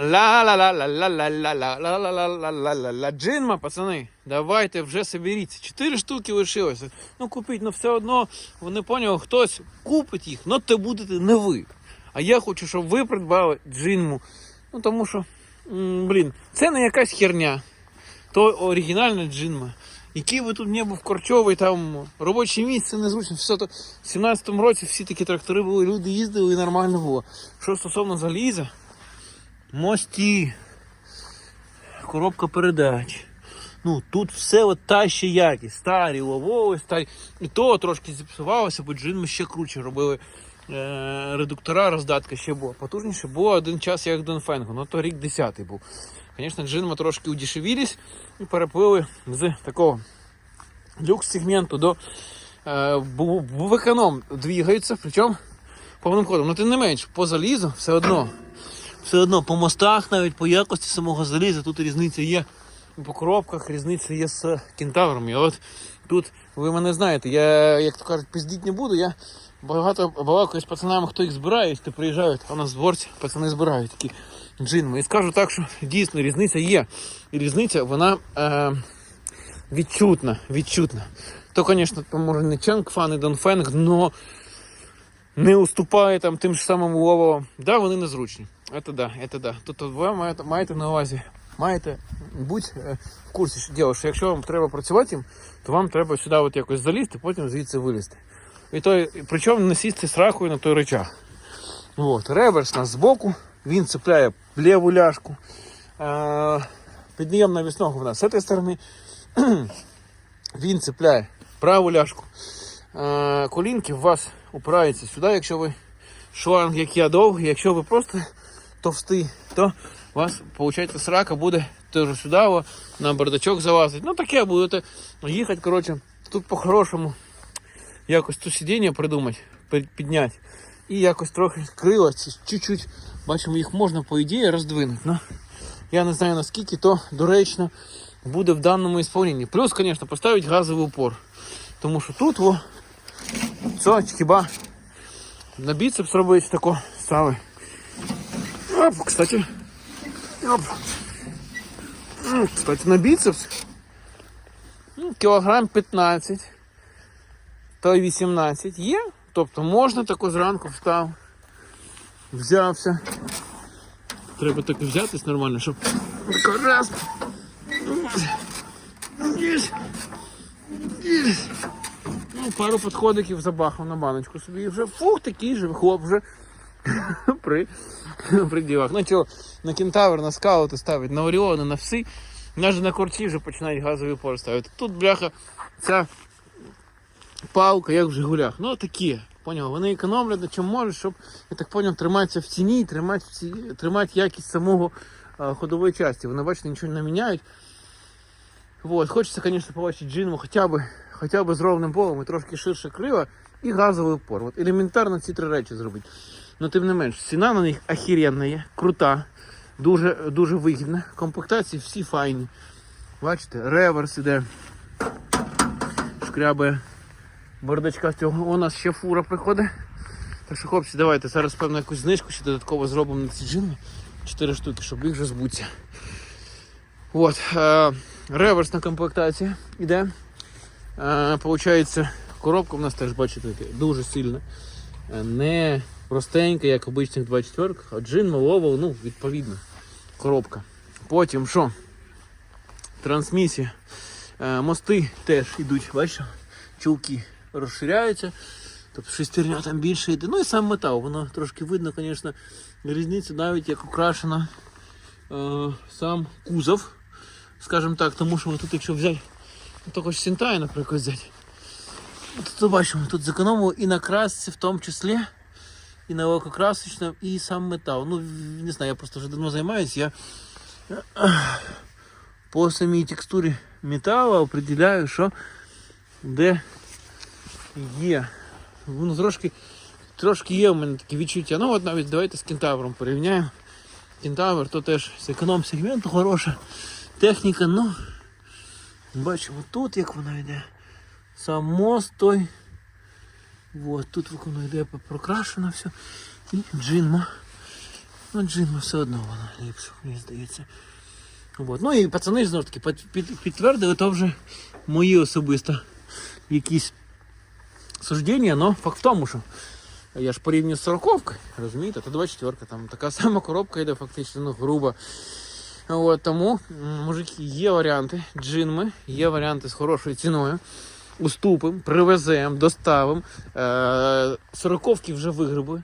ла ла ла ла ла ла ла ла ла ла ла ла ла ла ла Джинма, пацани, давайте вже соберіться. Чотири штуки лишилося. Ну купіть, ну все одно вони поняли, хтось купить їх, ну то будете не ви. А я хочу, щоб ви придбали джинму. Ну тому що, блін, це не якась херня. То оригінальна джинма. Який би тут не був корчовий, там робоче місце незручно. В 17-му році всі такі трактори були, люди їздили і нормально було. Що стосовно заліза, мості, коробка передач. Ну, тут все от та ще якість. Старі ловові, старі. І то трошки зіпсувалося, бо джин ми ще круче робили. Е, редуктора роздатка ще була. Потужніше було один час як Донфенгу, ну то рік 10 був. Звісно, джинма трошки удешевілись і переплили з такого люкс-сегменту до е, в, в економ двигаються, причому повним ходом. Ну, тим не менш, по залізу все одно. Все одно по мостах, навіть по якості самого заліза, тут різниця є по коробках, різниця є з кентавром. І от тут ви мене знаєте, я, як то кажуть, пиздіть не буду, я багато балакаю з пацанами, хто їх збирає, то приїжджають, а у нас в дворці пацани збирають такі джинми. І скажу так, що дійсно різниця є. І різниця, вона е, відчутна, відчутна. То, звісно, може не Ченг-фан і Донфенг, но не уступає там тим ж самим Лововим. Да, вони незручні. Це да, це да. Тобто ви маєте, маєте на увазі, маєте будь е, в курсі що діло, що якщо вам треба працювати то вам треба сюди от якось залізти, потім звідси вилізти. І той, причому не сісти з на той речах. От, реверс у нас збоку, він цепляє ліву ляшку. Е, піднієм навісного в нас з цієї сторони. він цепляє праву ляшку. Е, колінки у вас упираються сюди, якщо ви шланг, як я довгий, якщо ви просто товстий, то у вас, виходить, срака буде теж сюди, на бардачок залазить. Ну таке будете їхати, коротше, тут по-хорошому якось ту сидіння придумати, підняти. І якось трохи крила, чуть-чуть, бачимо, їх можна, по ідеї, роздвинути. Ну, я не знаю наскільки то доречно буде в даному ісполненні. Плюс, звісно, поставити газовий упор. Тому що тут о, це хіба на біцепс робити тако стави. Оп, кстати. Оп. Кстати, на біцепс. Ну, кілограм 15. То й 18 є. Тобто можна тако зранку встав. Взявся. Треба так взятись нормально, щоб раз. Єсть. Єсть. Ну, пару підходиків забахав на баночку собі і вже фух, такий же хлоп вже при, при ділах. Ну чого, на кентавр, на скаути ставить, на Оріони, на всі. Навіть на корчі вже починають газовий упор ставити. Тут, бляха, ця палка, як в Жигулях. Ну такі, поняв, вони економлять на чому можуть, щоб, я так поняв, триматися в ціні, тримати, в ці... тримати якість самого а, ходової частини. Вони, бачите, нічого не міняють. Вот. Хочеться, звісно, побачити джинму хоча б, хоча б з ровним полом і трошки ширше крила і газовий упор. От елементарно ці три речі зробити. Ну, тим не менш, ціна на них охеренна є, крута, дуже, дуже вигідна. Комплектації всі файні. Бачите, реверс іде, шкрябе бардачка цього. У нас ще фура приходить. Так що, хлопці, давайте зараз, певно, якусь знижку ще додатково зробимо на ці джинми. Чотири штуки, щоб їх вже збуться. От, е, реверсна комплектація іде. Получається, коробка в нас теж, бачите, дуже сильна. Е, Не простенька, як обичних 24 а джин, малова, ну, відповідно, коробка. Потім що? Трансмісія. Е, мости теж йдуть, бачите, чулки розширяються. Тобто шестерня там більше йде. Ну і сам метал, воно трошки видно, звісно, різницю навіть як украшена е, сам кузов, скажімо так, тому що тут, якщо взяти ну, також Сінтай, наприклад, взяти, то, то бачимо, тут зекономили і на красці в тому числі, і на лакокрасочному, і сам метал. Ну, не знаю, я просто вже давно займаюся, я по самій текстурі металу определяю, що де є. Воно трошки, трошки є у мене такі відчуття. Ну от навіть давайте з кентавром порівняємо. Кентавр то теж з економ сегменту хороша техніка, ну бачимо тут як воно йде. Сам мост той. От, тут воно йде прокрашено все. І джинма. Ну, джинма все одно вона ліпше, мені здається. От. Ну і пацани ж знову таки під, підтвердили, то вже мої особисто якісь суждення, але факт в тому, що я ж порівнюю з 40 розумієте, то 24 там така сама коробка йде фактично, ну, грубо. От, тому, мужики, є варіанти, джинми, є варіанти з хорошою ціною. Уступимо, привеземо, доставимо. Е, сороковки вже вигребли.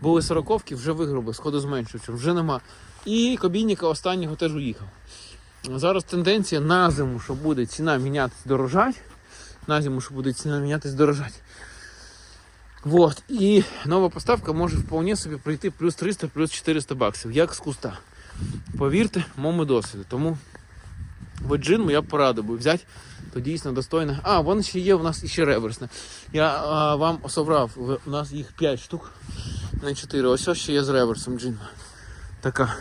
Були сороковки, вже вигребли, сходу зменшуючи, вже нема. І кабінника останнього теж уїхав. Зараз тенденція на зиму, що буде ціна мінятись дорожать. На зиму, що буде ціна мінятись дорожать. Вот. І нова поставка може вполне собі прийти плюс 300, плюс 400 баксів, як з куста. Повірте, моєму досвіду. Тому в джин я б порадив би взяти, то дійсно достойно. А, вон ще є у нас іще реверсне. Я а, вам осоврав, в- у нас їх 5 штук, не 4. Ось ще є з реверсом джин. Така.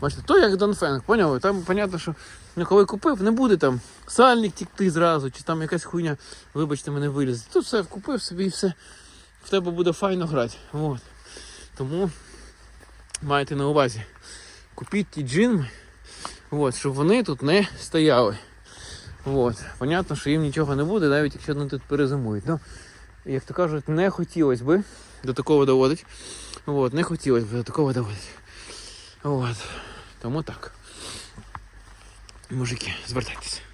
Бачите, то як Донфенг, поняли? Там, понятно, що ну, коли купив, не буде там сальник тікти зразу, чи там якась хуйня, вибачте, мене вилізе. Тут все купив собі і все. В тебе буде файно грати. От. Тому майте на увазі. Купіть ті джинми, от, щоб вони тут не стояли. От. Понятно, що їм нічого не буде, навіть якщо вони тут перезимують. Ну, як то кажуть, не хотілося би до такого доводити. От, не хотілося б до такого доводити. От. Тому так. Мужики, звертайтеся.